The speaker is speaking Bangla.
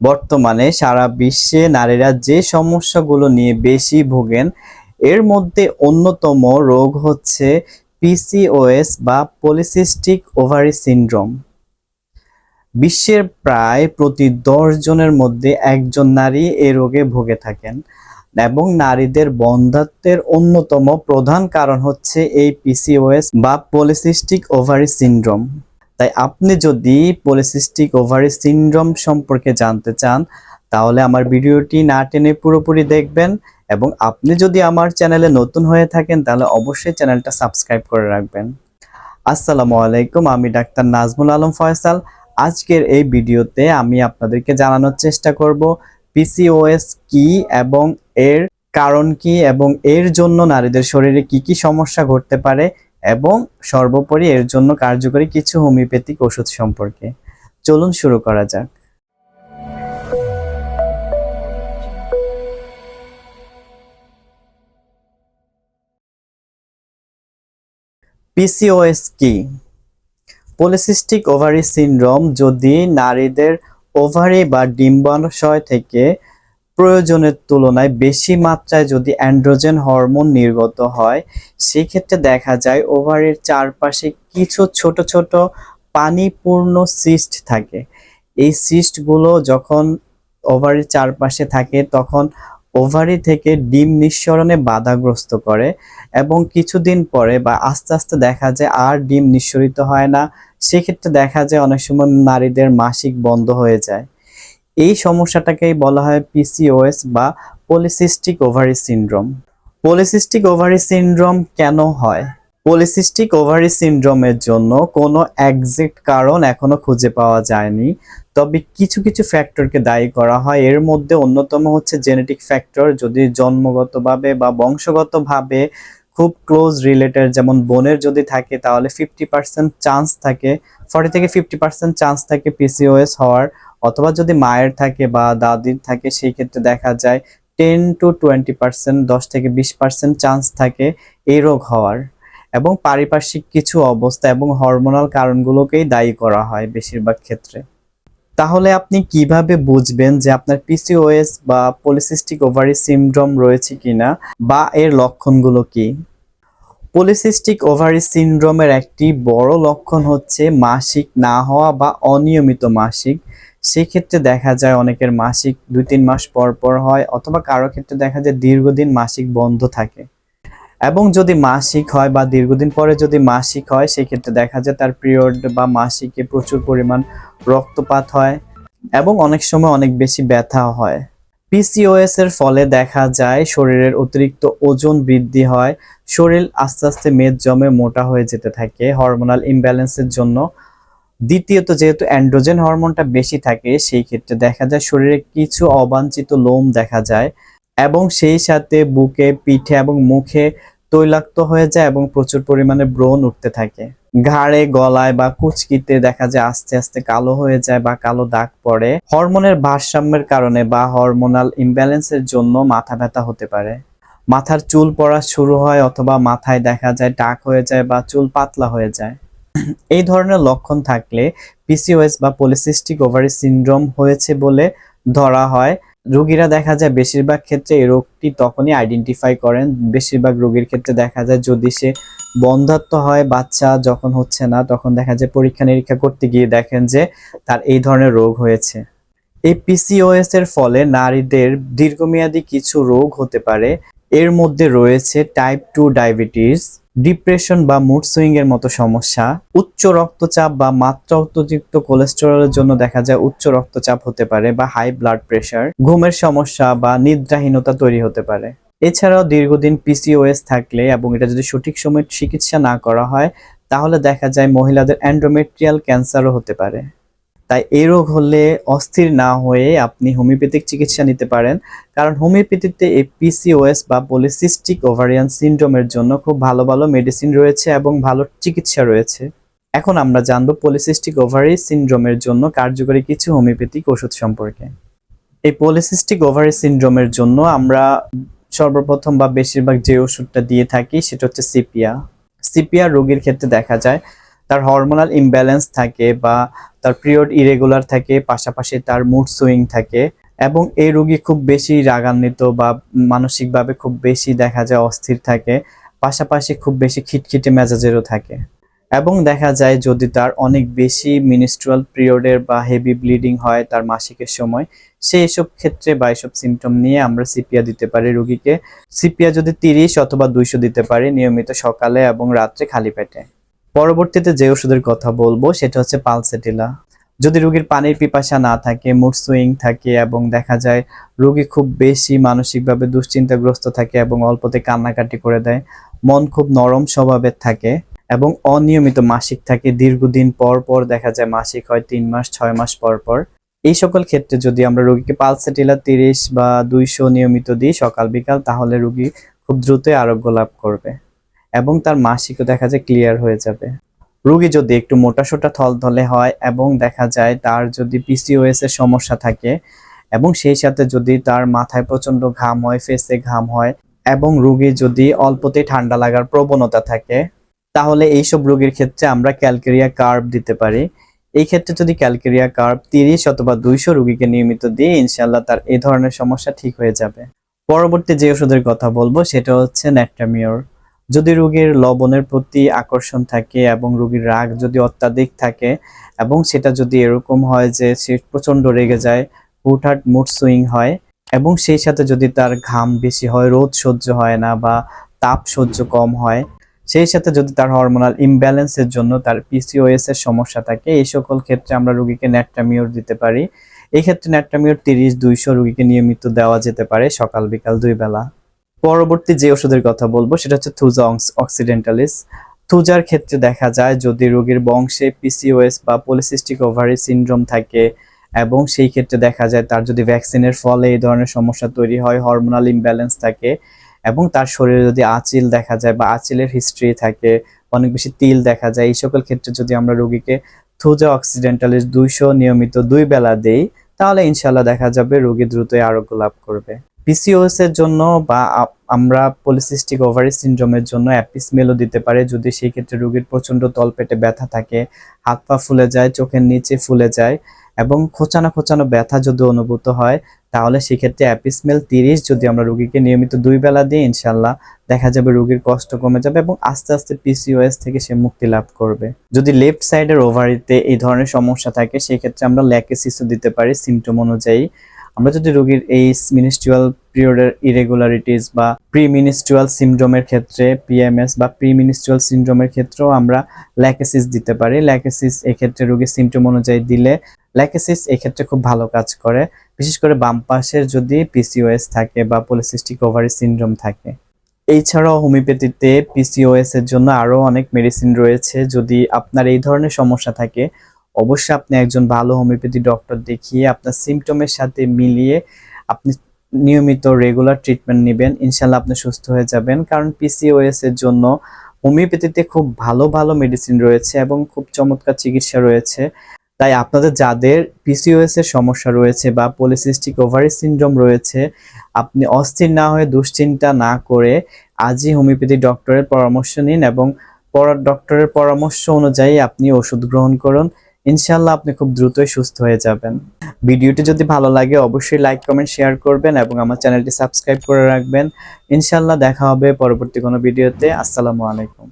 বর্তমানে সারা বিশ্বে নারীরা যে সমস্যাগুলো নিয়ে বেশি ভোগেন, এর মধ্যে অন্যতম রোগ হচ্ছে পিসিওএস বা পলিসিস্টিক ওভারি সিনড্রোম বিশ্বের প্রায় প্রতি দশ জনের মধ্যে একজন নারী এই রোগে ভুগে থাকেন এবং নারীদের বন্ধাত্বের অন্যতম প্রধান কারণ হচ্ছে এই পিসিওএস বা পলিসিস্টিক ওভারি সিনড্রোম তাই আপনি যদি পলিসিস্টিক ওভারি সিনড্রোম সম্পর্কে জানতে চান, তাহলে আমার ভিডিওটি না টেনে পুরোপুরি দেখবেন এবং আপনি যদি আমার চ্যানেলে নতুন হয়ে থাকেন, তাহলে অবশ্যই চ্যানেলটা সাবস্ক্রাইব করে রাখবেন। আসসালামু আলাইকুম, আমি ডাক্তার নাজমুল আলম ফয়সাল। আজকের এই ভিডিওতে আমি আপনাদেরকে জানানোর চেষ্টা করব পিসিওএস কি এবং এর কারণ কি এবং এর জন্য নারীদের শরীরে কি কি সমস্যা ঘটতে পারে এবং সর্বোপরি এর জন্য কার্যকরী কিছু হোমিওপ্যাথিক ওষুধ সম্পর্কে। চলুন শুরু করা যাক। পিসিওএস কি? পলিসিস্টিক ওভারি সিনড্রোম যদি নারীদের ওভারি বা ডিম্বাশয় থেকে প্রয়োজনের তুলনায় বেশি মাত্রায় যদি অ্যান্ড্রোজেন হরমোন নির্গত হয়, সেক্ষেত্রে দেখা যায় ওভারের চারপাশে কিছু ছোট ছোট পানিপূর্ণ সিস্ট থাকে। এই সিস্টগুলো যখন ওভারের চারপাশে থাকে, তখন ওভারি থেকে ডিম নিঃসরণে বাধাগ্রস্ত করে এবং কিছুদিন পরে বা আস্তে আস্তে দেখা যায় আর ডিম নিঃসরিত হয় না। সেক্ষেত্রে দেখা যায় অনেক সময় নারীদের মাসিক বন্ধ হয়ে যায়। এই সমস্যাটাকেই বলা হয় পিসিওএস বা polycystic ovary syndrome polycystic ovary syndrome কেন হয়? পলিসিস্টিক ওভারি সিনড্রোমের জন্য কোনো একজ্যাক্ট কারণ এখনও খুঁজে পাওয়া যায়নি। তবে কিছু কিছু ফ্যাক্টরকে দায়ী করা হয়। এর মধ্যে অন্যতম হচ্ছে জেনেটিক ফ্যাক্টর যদি জন্মগতভাবে বা বংশগতভাবে খুব ক্লোজ রিলেটেড যেমন বোনের যদি থাকে, তাহলে ফিফটি পার্সেন্ট চান্স থাকে ফর্টি থেকে ফিফটি পার্সেন্ট চান্স থাকে পিসিওএস হওয়ার অথবা যদি মায়ের থাকে বা দাদির থাকে, সেই ক্ষেত্রে দেখা যায় টেন টু টোয়েন্টি পার্সেন্ট দশ থেকে বিশ পার্সেন্ট চান্স থাকে এই রোগ হওয়ার। এবং পারিপার্শ্বিক কিছু অবস্থা এবং হরমোনাল কারণগুলোকেই দায়ী করা হয় বেশিরভাগ ক্ষেত্রে। তাহলে আপনি কীভাবে বুঝবেন যে আপনার পিসিওএস বা পলিসিস্টিক ওভারি সিনড্রোম রয়েছে কিনা বা এর লক্ষণগুলো কি? পলিসিস্টিক ওভারি সিনড্রোমের একটি বড় লক্ষণ হচ্ছে মাসিক না হওয়া বা অনিয়মিত মাসিক। সেক্ষেত্রে দেখা যায় অনেকের মাসিক দুই তিন মাস পর পর হয়, অথবা কারও ক্ষেত্রে দেখা যায় দীর্ঘদিন মাসিক বন্ধ থাকে। এবং যদি মাসিক হয় বা দীর্ঘদিন পরে যদি মাসিক হয়, সেক্ষেত্রে দেখা যায় তার পিরিয়ড বা মাসিকে প্রচুর পরিমাণ রক্তপাত হয় এবং অনেক সময় অনেক বেশি ব্যথা হয়। পিসিওএস এর ফলে দেখা যায় শরীরের অতিরিক্ত ওজন বৃদ্ধি হয়, শরীর আস্তে আস্তে মেদ জমে মোটা হয়ে যেতে থাকে হরমোনাল ইমব্যালেন্সের জন্য দ্বিতীয়ত, যেহেতু অ্যান্ড্রোজেন হরমোনটা বেশি থাকে, সেই ক্ষেত্রে দেখা যায় শরীরে কিছু অবাঞ্ছিত লোম দেখা যায় এবং সেই সাথে বুকে, পিঠে এবং মুখে তৈলাক্ত হয়ে যায় এবং প্রচুর পরিমাণে ব্রণ উঠতে থাকে। ঘাড়ে, গলায় বা কুচকিতে দেখা যায় আস্তে আস্তে কালো হয়ে যায় বা কালো দাগ পড়ে। হরমোনের ভারসাম্যের কারণে বা হরমোনাল ইমব্যালেন্সের জন্য মাথা ব্যথা হতে পারে। মাথার চুল পড়া শুরু হয় অথবা মাথায় দেখা যায় টাক হয়ে যায় বা চুল পাতলা হয়ে যায়। এই ধরনের লক্ষণ থাকলে পিসিওএস বা পলিসিস্টিক ওভারি সিনড্রোম হয়েছে বলে ধরা হয়। রোগীরা দেখা যায় বেশিরভাগ ক্ষেত্রে এই রোগটি তখনই আইডেন্টিফাই করেন। বেশিরভাগ রোগীর ক্ষেত্রে দেখা যায় যদি সে বন্ধাত্ম হয়, বাচ্চা যখন হচ্ছে না, তখন দেখা যায় পরীক্ষা নিরীক্ষা করতে গিয়ে দেখেন যে তার এই ধরনের রোগ হয়েছে। এই পিসিওএস এর ফলে নারীদের দীর্ঘমেয়াদী কিছু রোগ হতে পারে। এর মধ্যে রয়েছে টাইপ টু ডায়াবেটিস ডিপ্রেশন বা মুড সুইং এর মতো সমস্যা, উচ্চ রক্তচাপ বা মাত্রা অতিরিক্ত কোলেস্টেরলের জন্য দেখা যায় উচ্চ রক্তচাপ হতে পারে বা হাই ব্লাড প্রেশার ঘুমের সমস্যা বা নিদ্রাহীনতা তৈরি হতে পারে। এছাড়াও দীর্ঘদিন পিসিওএস থাকলে এবং এটা যদি সঠিক সময়ে চিকিৎসা না করা হয়, তাহলে দেখা যায় মহিলাদের অ্যান্ড্রোমেট্রিয়াল ক্যান্সারও হতে পারে। তাই এই রোগ হলে অস্থির না হয়ে আপনি হোমিওপ্যাথিক চিকিৎসা নিতে পারেন। কারণ হোমিওপ্যাথিতে এই পিসিওএস বা পলিসিস্টিক ওভারিয়ান সিনড্রোমের জন্য খুব ভালো ভালো মেডিসিন রয়েছে এবং ভালো চিকিৎসা রয়েছে। এখন আমরা জানব পলিসিস্টিক ওভারি সিনড্রোমের জন্য কার্যকরী কিছু হোমিওপ্যাথিক ওষুধ সম্পর্কে। এই পলিসিস্টিক ওভারি সিনড্রোমের জন্য আমরা সর্বপ্রথম বা বেশিরভাগ যে ওষুধটা দিয়ে থাকি সেটা হচ্ছে সিপিয়া। সিপিয়া রোগীর ক্ষেত্রে দেখা যায় তার হরমোনাল ইমব্যালেন্স থাকে বা তার পিরিয়ড ইরেগুলার থাকে, পাশাপাশি তার মুড সুইং থাকে এবং এই রোগী খুব বেশি রাগান্বিত বা মানসিকভাবে খুব বেশি দেখা যায় অস্থির থাকে, পাশাপাশি খুব বেশি খিটখিটে মেজাজেরও থাকে এবং দেখা যায় যদি তার অনেক বেশি মিনিস্ট্রুয়াল পিরিয়ডের বা হেভি ব্লিডিং হয় তার মাসিকের সময়, সেই সব ক্ষেত্রে বা এসব সিমটম নিয়ে আমরা সিপিয়া দিতে পারি রোগীকে। সিপিয়া যদি তিরিশ অথবা দুইশো দিতে পারি নিয়মিত সকালে এবং রাত্রে খালি পেটে। পরবর্তীতে যে ওষুধের কথা বলব, সেটা হচ্ছে পালসেটিলা। যদি রোগীর পানির পিপাসা না থাকে মুড সুইং থাকে এবং দেখা যায় রোগী খুব বেশি মানসিকভাবে দুশ্চিন্তাগ্রস্ত থাকে এবং অল্পতে কান্নাকাটি করে দেয়, মন খুব নরম স্বভাবের থাকে এবং অনিয়মিত মাসিক থাকে, দীর্ঘদিন পর পর দেখা যায় মাসিক হয় তিন মাস, ছয় মাস পর পর। এই সকল ক্ষেত্রে যদি আমরা রোগীকে পালসেটিলা তিরিশ বা দুইশো নিয়মিত দিই সকাল বিকাল তাহলে রোগী খুব দ্রুতই আরোগ্য লাভ করবে। এবং তার মাসিকও দেখা যায় ক্লিয়ার হয়ে যাবে। রোগী যদি একটু মোটাসোটা থলথলে হয় এবং দেখা যায় তার যদি পিসিওএস এর সমস্যা থাকে এবং সেই সাথে যদি তার মাথায় প্রচণ্ড ঘাম হয় ফেসে ঘাম হয় এবং রোগী যদি অল্পতেই ঠান্ডা লাগার প্রবণতা থাকে, তাহলে এইসব রোগীর ক্ষেত্রে আমরা ক্যালকেরিয়া কার্ভ দিতে পারি। এই ক্ষেত্রে যদি ক্যালকেরিয়া কার্ভ তিরিশ অথবা দুইশো রুগীকে নিয়মিত দিয়ে ইনশাল্লাহ তার এই ধরনের সমস্যা ঠিক হয়ে যাবে। পরবর্তী যে ওষুধের কথা বলব, সেটা হচ্ছে ন্যাট্রামিওর যদি রোগীর লবণের প্রতি আকর্ষণ থাকে এবং রোগীর রাগ যদি অত্যাধিক থাকে এবং সেটা যদি এরকম হয় যে সে প্রচণ্ড রেগে যায়, হুটহাট মুড সুইং হয় এবং সেই সাথে যদি তার ঘাম বেশি হয়, রোদ সহ্য হয় না বা তাপ সহ্য কম হয়, সেই সাথে যদি তার হরমোনাল ইমব্যালেন্সের জন্য তার পিসিওএস এর সমস্যা থাকে, এই সকল ক্ষেত্রে আমরা রোগীকে ন্যাট্রামিওর দিতে পারি। এই ক্ষেত্রে ন্যাট্রামিওর তিরিশ দুইশো রোগীকে নিয়মিত দেওয়া যেতে পারে সকাল বিকাল দুই বেলা। পরবর্তী যে ওষুধের কথা বলব, সেটা হচ্ছে থুজা অক্সিডেন্টালিস। থুজার ক্ষেত্রে দেখা যায় যদি রোগীর বংশে পিসিওএস বা পলিসিস্টিক ওভারি সিনড্রোম থাকে এবং সেই ক্ষেত্রে দেখা যায় তার যদি ভ্যাকসিনের ফলে এই ধরনের সমস্যা তৈরি হয় হরমোনাল ইমব্যালেন্স থাকে এবং তার শরীরে যদি আচিল দেখা যায় বা আঁচিলের হিস্ট্রি থাকে, অনেক বেশি তিল দেখা যায়, এই সকল ক্ষেত্রে যদি আমরা রোগীকে থুজা অক্সিডেন্টালিস দুইশো নিয়মিত দুই বেলা দেই, তাহলে ইনশাল্লাহ দেখা যাবে রোগী দ্রুতই আরোগ্য লাভ করবে। পিসিওএস এর জন্য বা আমরা পলিসিস্টিক ওভারি সিনড্রোমের জন্য অ্যাপিসমেলও দিতে পারে। যদি সেই ক্ষেত্রে রোগীর প্রচণ্ড তলপেটে ব্যথা থাকে, হাত পা ফুলে যায়, চোখের নিচে ফুলে যায় এবং খোঁচানো খোঁচানো ব্যথা যদি অনুভূত হয়, তাহলে সেক্ষেত্রে অ্যাপিসমেল তিরিশ যদি আমরা রোগীকে নিয়মিত দুই বেলা দিই, ইনশাল্লাহ দেখা যাবে রোগীর কষ্ট কমে যাবে এবং আস্তে আস্তে পিসিওএস থেকে সে মুক্তি লাভ করবে। যদি লেফট সাইডের ওভারিতে এই ধরনের সমস্যা থাকে, সেই ক্ষেত্রে আমরা ল্যাকেসিসও দিতে পারি সিমটম অনুযায়ী। আমরা যদি রোগীর এই মিনিস্ট্রুয়াল পিরিয়ডের ইরেগুলারিটিস বা প্রি মিনিস্ট্রুয়াল সিনড্রোমের ক্ষেত্রে পিএমএস বা প্রি মিনিস্ট্রুয়াল সিনড্রোমের ক্ষেত্রেও আমরা ল্যাকেসিস দিতে পারি। ল্যাকেসিস এক্ষেত্রে রোগীর সিমটম অনুযায়ী দিলে ল্যাকেসিস এক্ষেত্রে খুব ভালো কাজ করে। বিশেষ করে বাম পাশের যদি পিসিওএস থাকে বা পলিসিস্টিক ওভারি সিনড্রোম থাকে। এছাড়াও হোমিওপ্যাথিতে পিসিওএস এর জন্য আরও অনেক মেডিসিন রয়েছে। যদি আপনার এই ধরনের সমস্যা থাকে অবশ্যই আপনি একজন ভালো হোমিওপ্যাথি ডক্টর দেখিয়ে আপনার সিমটমের সাথে মিলিয়ে আপনি নিয়মিত রেগুলার ট্রিটমেন্ট নেবেন। ইনশাল্লাহ আপনি সুস্থ হয়ে যাবেন। কারণ পিসিওএস এর জন্য হোমিওপ্যাথিতে খুব ভালো ভালো মেডিসিন রয়েছে এবং খুব চমৎকার চিকিৎসা রয়েছে। তাই আপনাদের যাদের পিসিওএস এর সমস্যা রয়েছে বা পলিসিস্টিক ওভারি সিনড্রোম রয়েছে, আপনি অস্থির না হয়ে দুশ্চিন্তা না করে আজই হোমিওপ্যাথি ডক্টরের পরামর্শ নিন এবং ডক্টরের পরামর্শ অনুযায়ী আপনি ওষুধ গ্রহণ করুন। ইনশাল্লাহ আপনি খুব দ্রুতই সুস্থ হয়ে যাবেন। ভিডিওটি যদি ভালো লাগে, অবশ্যই লাইক কমেন্ট শেয়ার করবেন এবং আমার চ্যানেলটি সাবস্ক্রাইব করে রাখবেন। ইনশাল্লাহ দেখা হবে পরবর্তী কোনো ভিডিওতে। আসসালামু আলাইকুম।